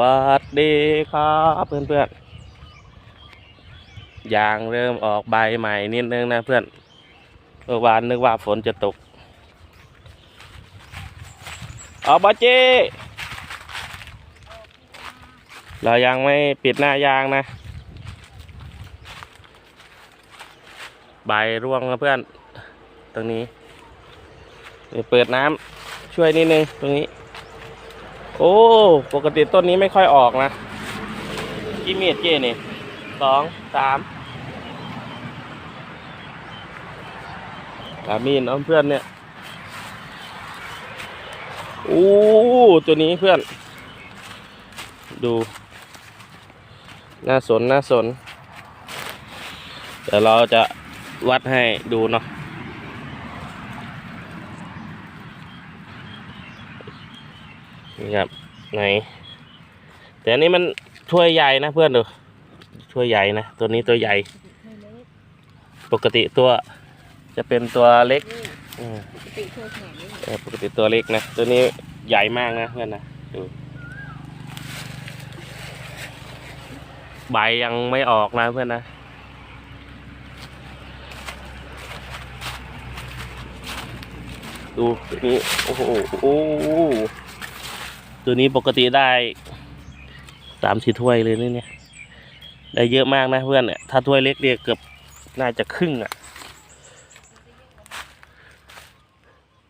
วัสดีครับเพื่อนเพื่อนๆยางเริ่มออกใบใหม่นิดนึงนะเพื่อนเมื่อวานนึกว่าฝนจะตกออกบาเจเรายังไม่ปิดหน้ายางนะ ใบร่วงนะเพื่อน ตรงนี้เดี๋ยวเปิดน้ำช่วยนิดนึงตรงนี้ โอ้ ปกติต้นนี้ไม่ค่อยออกนะกี่เมตรเจนี่สองสามสามีน้องเพื่อนเนี่ยโอ้ตัวนี้เพื่อน ดูน่าสนน่าสน เดี๋ยวเราจะวัดให้ดูเนาะ นี่ครับไหนแต่อันนี้มันถ้วยใหญ่นะเพื่อนดูถ้วยใหญ่นะตัวนี้ตัวใหญ่ ปกติตัวจะเป็นตัวเล็กอืมติโชว์แขนนี่เออปกติตัวเล็กนะตัวนี้ใหญ่มากนะเพื่อนนะดูใบยังไม่ออกนะเพื่อนนะดูตัวนี้โอ้โหโอ้โห ตัวนี้ปกติได้สามสี่ถ้วยเลยนี่เนี่ยได้เยอะมากนะเพื่อนเนี่ยถ้าถ้วยเล็กเนี่ยเกือบน่าจะครึ่งอะ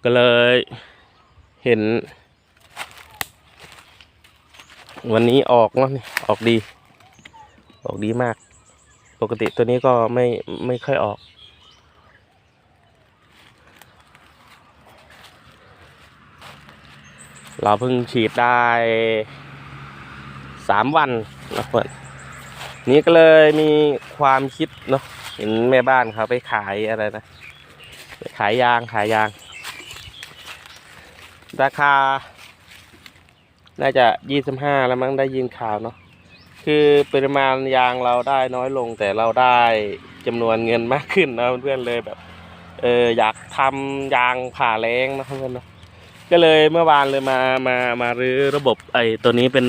ก็เลยเห็น วันนี้ออกเนาะนี่ออกดี ออกดีมาก ปกติตัวนี้ก็ไม่ไม่ค่อยออก เราเพิ่งฉีดได้สามวันนะเพื่อนนี้ก็เลยมีความคิดเนาะเห็นแม่บ้านเขาไปขายอะไรนะไปขายยางขายยาง ราคา น่าจะยี่สิบห้าแล้วมั้งได้ยินข่าวเนาะคือปริมาณยางเราได้น้อยลง แต่เราได้จำนวนเงินมากขึ้นนะเพื่อนๆเลยแบบ เอออยากทำยางผ่าแรงนะเพื่อนๆเนาะ ก็เลยเมื่อวานเลยมามามารื้อระบบไอ้ตัวนี้เป็น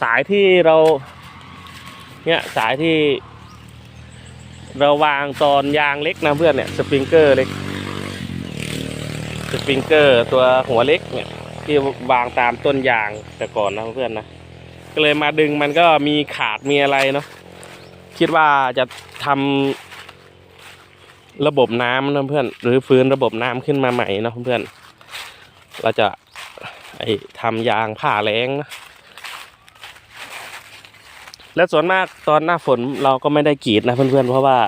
สายที่เรา เนี่ยสายที่ เราวางตอนยางเล็กนะเพื่อนเนี่ยสปริงเกอร์เล็กสปริงเกอร์ตัวหัวเล็กเนี่ยที่วางตามต้นยางแต่ก่อนนะเพื่อนนะก็เลยมาดึงมันก็มีขาดมีอะไรเนาะคิดว่าจะทำระบบน้ำนะเพื่อนหรือฟื้นระบบน้ำขึ้นมาใหม่นะเพื่อน เราจะไอทำยางผ่าแรงนะและส่วนมากตอนหน้าฝนเราก็ไม่ได้กรีดนะเพื่อนๆ เพราะว่า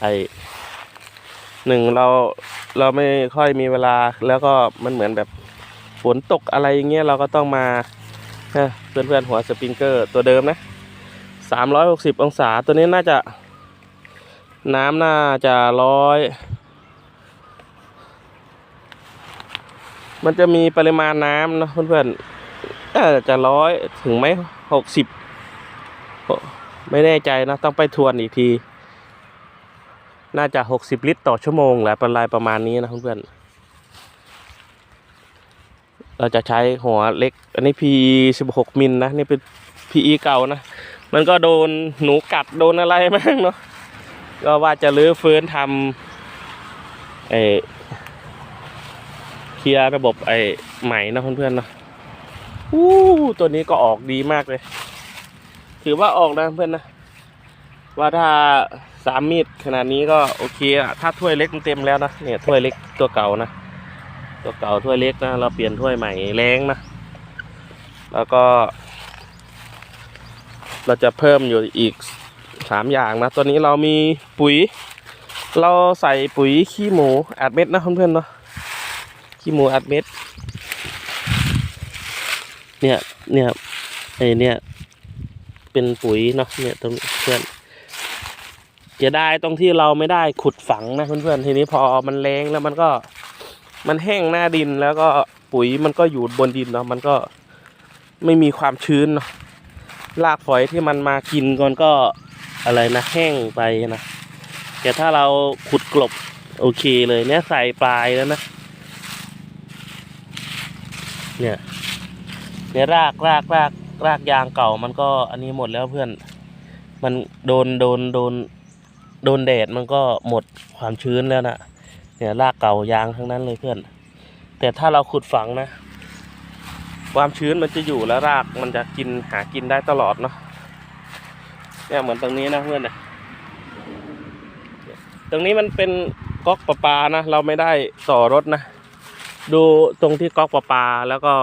ไอหนึ่งเราเราไม่ค่อยมีเวลาแล้วก็มันเหมือนแบบฝนตกอะไรอย่างเงี้ยเราก็ต้องมาฮะเพื่อนๆหัวสปริงเกอร์ตัวเดิมนะสามร้อยหกสิบองศาตัวนี้น่าจะ น้ำน่าจะร้อย มันจะมีปริมาณน้ำนะเพื่อนๆออจะร้อยถึงไหมหกสิบไม่แน่ใจนะ ต้องไปทวนอีกที น่าจะหกสิบลิตรต่อชั่วโมงแหละประมาณประมาณนี้นะเพื่อนๆเราจะใช้หัวเล็ก อันนี้ PE สิบหกมิลนะ นี่เป็น PE เก่านะ มันก็โดนหนูกัดโดนอะไรมั้งเนาะก็ว่าจะรื้อฟื้นทำเอ ลียร์ระบบไอ้ใหม่นะเพื่อนๆเนาะอู้ตัวนี้ก็ออกดีมากเลย ถือว่าออกนะเพื่อนนะ ว่าถ้าสามมีดขนาดนี้ก็โอเคอะถ้าถ้วยเล็กมันเต็มแล้วนะเนี่ยถ้วยเล็กตัวเก่านะ ตัวเก่าถ้วยเล็กนะ เราเปลี่ยนถ้วยใหม่แรงนะ แล้วก็ เราจะเพิ่มอยู่อีกสามอย่างนะ ตัวนี้เรามีปุ๋ย เราใส่ปุ๋ยขี้หมูอัดเม็ดนะเพื่อนๆเนาะ ขี้หมูอัดเม็ด เนี่ย เนี่ยไอเนี่ย เป็นปุ๋ยเนาะ เนี่ยตรงเพื่อนจะได้ตรงที่เราไม่ได้ขุดฝังนะเพื่อนๆ ทีนี้พอมันแรงแล้วมันก็ มันแห้งหน้าดินแล้วก็ปุ๋ยมันก็อยู่บนดินเนาะ มันก็ไม่มีความชื้นเนาะรากฝอยที่มันมากินก่อนก็อะไรนะแห้งไปนะแต่ถ้าเราขุดกลบโอเคเลยเนี่ยใส่ปลายแล้วนะ เนี่ยเนี่ยรากรากรากรากยางเก่ามันก็อันนี้หมดแล้วเพื่อน มันโดนโดนโดนโดนแดดมันก็หมดความชื้นแล้วนะเนี่ยรากเก่ายางทั้งนั้นเลยเพื่อน แต่ถ้าเราขุดฝังนะ ความชื้นมันจะอยู่แล้วรากมันจะกินหากินได้ตลอดเนาะเนี่ยเหมือนตรงนี้นะเพื่อนนะตรงนี้มันเป็นก๊อกประปานะ เราไม่ได้ต่อรถนะ ดูตรงที่ก๊อกประปาแล้วก็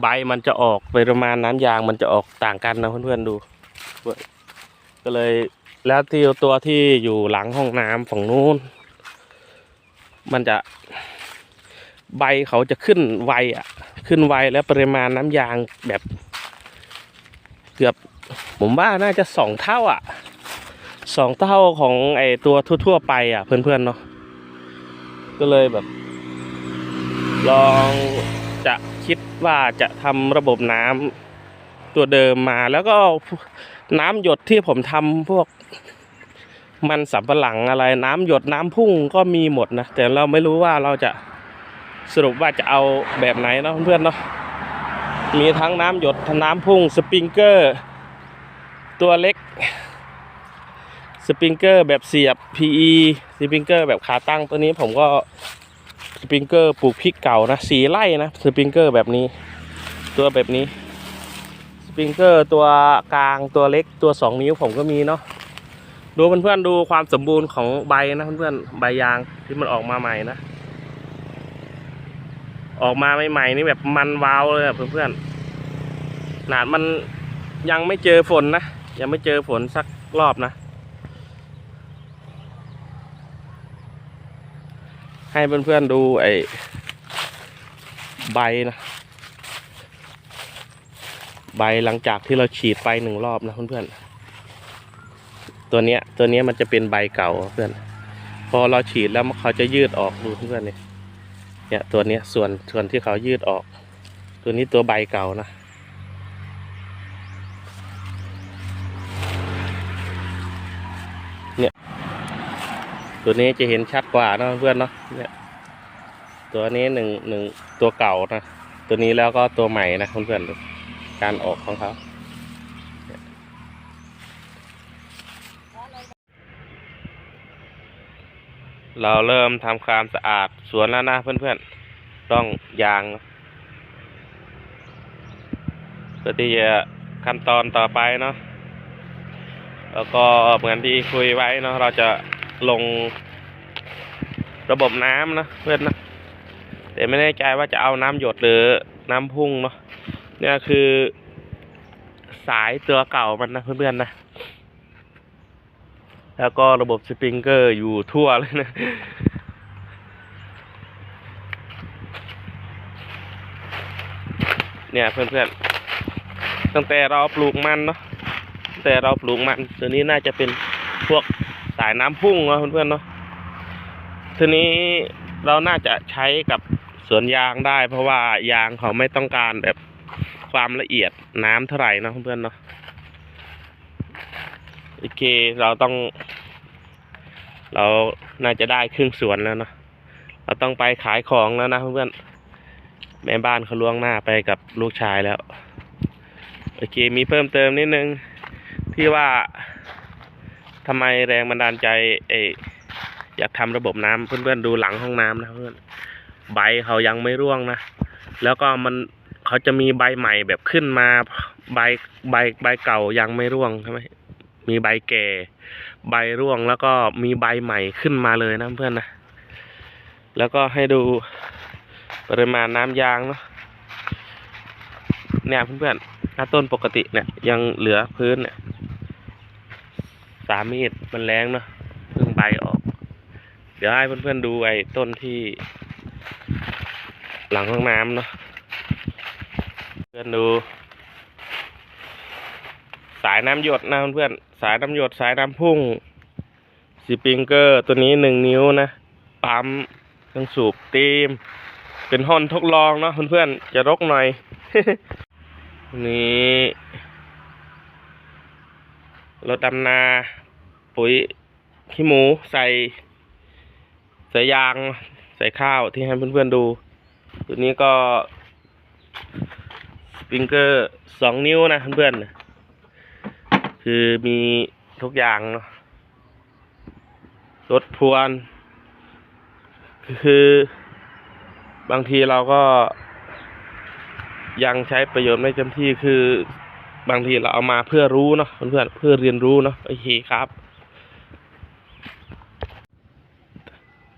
ใบมันจะออกปริมาณน้ำยางมันจะออกต่างกันนะเพื่อนๆดู ก็เลยแล้วที่ตัวที่อยู่หลังห้องน้ำฝั่งนู้น มันจะใบเขาจะขึ้นไวอะ ขึ้นไวแล้วปริมาณน้ำยางแบบ เกือบผมว่าน่าจะสองเท่าอะสองเท่าของไอตัวทั่ว ๆ ไปอะเพื่อนๆเนาะก็เลยแบบ ลองจะคิดว่าจะทำระบบน้ำตัวเดิมมา แล้วก็น้ำหยดที่ผมทำพวกมันสำปะหลังอะไร น้ำหยดน้ำพุ่งก็มีหมดนะ แต่เราไม่รู้ว่าเราจะสรุปว่าจะเอาแบบไหนเนาะเพื่อนเนาะมีทั้งน้ำหยดทั้งน้ำพุ่งสปริงเกอร์ ตัวเล็กสปริงเกอร์แบบเสียบ PE สปริงเกอร์แบบขาตั้งตัวนี้ผมก็ สปริงเกอร์ปลูกพริกเก่านะสีไร่นะสปริงเกอร์แบบนี้ ตัวแบบนี้สปริงเกอร์ตัวกลางตัวเล็กตัวสองนิ้วผมก็มีเนาะดูเพื่อนๆดูความสมบูรณ์ของใบนะเพื่อนๆใบยางที่มันออกมาใหม่นะ ออกมาใหม่ๆนี่แบบมันวาวเลยเพื่อนๆหนาดมันยังไม่เจอฝนนะยังไม่เจอฝนสักรอบนะ ให้เพื่อนๆดูไอ้ใบนะ ใบหลังจากที่เราฉีดไปหนึ่งรอบนะเพื่อนๆตัวเนี้ยตัวเนี้ยมันจะเป็นใบเก่าเพื่อนพอเราฉีดแล้วเขาจะยืดออกดูเพื่อนเนี่ยเนี่ยตัวเนี้ยส่วนส่วนที่เขายืดออก ตัวนี้ตัวใบเก่านะ ตัวนี้จะเห็นชัดกว่านะเพื่อนเนาะเนี่ยตัวนี้หนึ่งหนึ่งตัวเก่านะ ตัวนี้แล้วก็ตัวใหม่นะเพื่อนๆการออกของเขาเราเริ่มทำความสะอาดสวนแล้วนะเพื่อนๆต้องยางเพื่อที่จะขั้นตอนต่อไปเนาะแล้วก็เหมือนที่คุยไว้เนาะเราจะ ลงระบบน้ำนะเพื่อนนะแต่ไม่แน่ใจว่าจะเอาน้ำหยดหรือน้ำพุ่งเนาะเนี่ยคือสายตัวเก่ามันนะเพื่อนๆนะ แล้วก็ระบบสปริงเกอร์อยู่ทั่วเลยนะเนี่ยเพื่อนๆ ตั้งแต่เราปลูกมันเนาะแต่เราปลูกมันตัวนี้น่าจะเป็นพวก สายน้ำพุ่งเนาะเพื่อนๆเนาะทีนี้เราน่าจะใช้กับสวนยางได้ เพราะว่ายางเขาไม่ต้องการแบบความละเอียดน้ำเท่าไหร่นะเพื่อนๆเนาะโอเคเราต้อง เราน่าจะได้ครึ่งสวนแล้วเนาะเราต้องไปขายของแล้วนะเพื่อนๆแม่บ้านเขาล่วงหน้าไปกับลูกชายแล้วโอเคมีเพิ่มเติมนิดนึงที่ว่า ทำไมแรงบันดาลใจเออยากทำระบบน้ำเพื่อนๆดูหลังห้องน้ำนะเพื่อนใบเขายังไม่ร่วงนะ แล้วก็มันเขาจะมีใบใหม่แบบขึ้นมาใบใบใบเก่ายังไม่ร่วงใช่ไหมมีใบแก่ ใบร่วงแล้วก็มีใบใหม่ขึ้นมาเลยนะเพื่อนนะแล้วก็ให้ดูปริมาณน้ำยางเนาะเนี่ยเพื่อนๆถ้าต้นปกติเนี่ยยังเหลือพื้นเนี่ย สามมีดมันแรงเนาะเพิ่งใบออก เดี๋ยวให้เพื่อนๆดูไอ้ต้นที่ หลังห้องน้ำเนาะเพื่อนดู สายน้ำหยดนะเพื่อนๆสายน้ำหยดสายน้ำพุ่งสปริงเกอร์ตัวนี้หนึ่งนิ้วนะปั๊มเครื่องสูบตีม เป็นห้อนทดลองเนาะเพื่อนๆจะรกหน่อย นี่ รถดำนา ปุ๋ยขี้หมูใส่ใส่ยาง ใส่ข้าวที่ให้เพื่อนๆดูตัวนี้ก็สปริงเกอร์สองนิ้วนะเพื่อนๆคือมีทุกอย่างเนาะรถพรวน คือบางทีเราก็ยังใช้ประโยชน์ไม่เต็มที่คือ บางทีเราเอามาเพื่อรู้เนาะเพื่อนเพื่อเรียนรู้เนาะโอเคครับ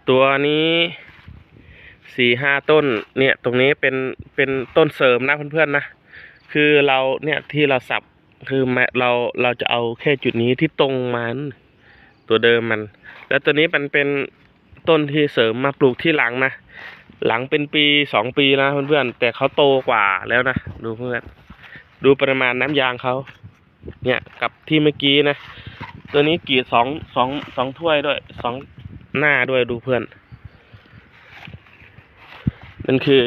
ตัวนี้สี่ห้าต้นเนี่ยตรงนี้เป็นเป็นต้นเสริมนะเพื่อนๆนะคือเราเนี่ยที่เราสับคือแมเราเราจะเอาแค่จุดนี้ที่ตรงมันตัวเดิมมัน แล้วตัวนี้มันเป็นต้นที่เสริมมาปลูกที่หลังนะหลังเป็นปีสองปีนะเพื่อนๆแต่เขาโตกว่าแล้วนะดูเพื่อน ดูปริมาณน้ำยางเขาเนี่ยกับที่เมื่อกี้นะ ตัวนี้กีดสองสองสองถ้วยด้วยสองหน้าด้วยดูเพื่อนนั่นคือ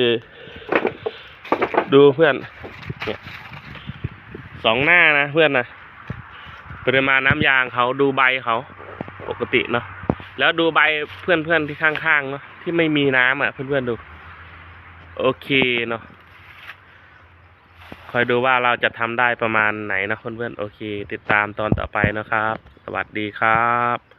ดูเพื่อน เนี่ยสองหน้านะเพื่อนนะปริมาณน้ำยางเขาดูใบเขาปกติเนาะแล้วดูใบเพื่อนเพื่อนๆที่ข้างๆเนาะที่ไม่มีน้ำอะเพื่อนเพื่อนๆดู โอเคเนาะ อยดูว่าเราจะทำได้ประมาณไหนนะเพื่อนเพื่อนๆโอเค ติดตามตอนต่อไปนะครับ สวัสดีครับ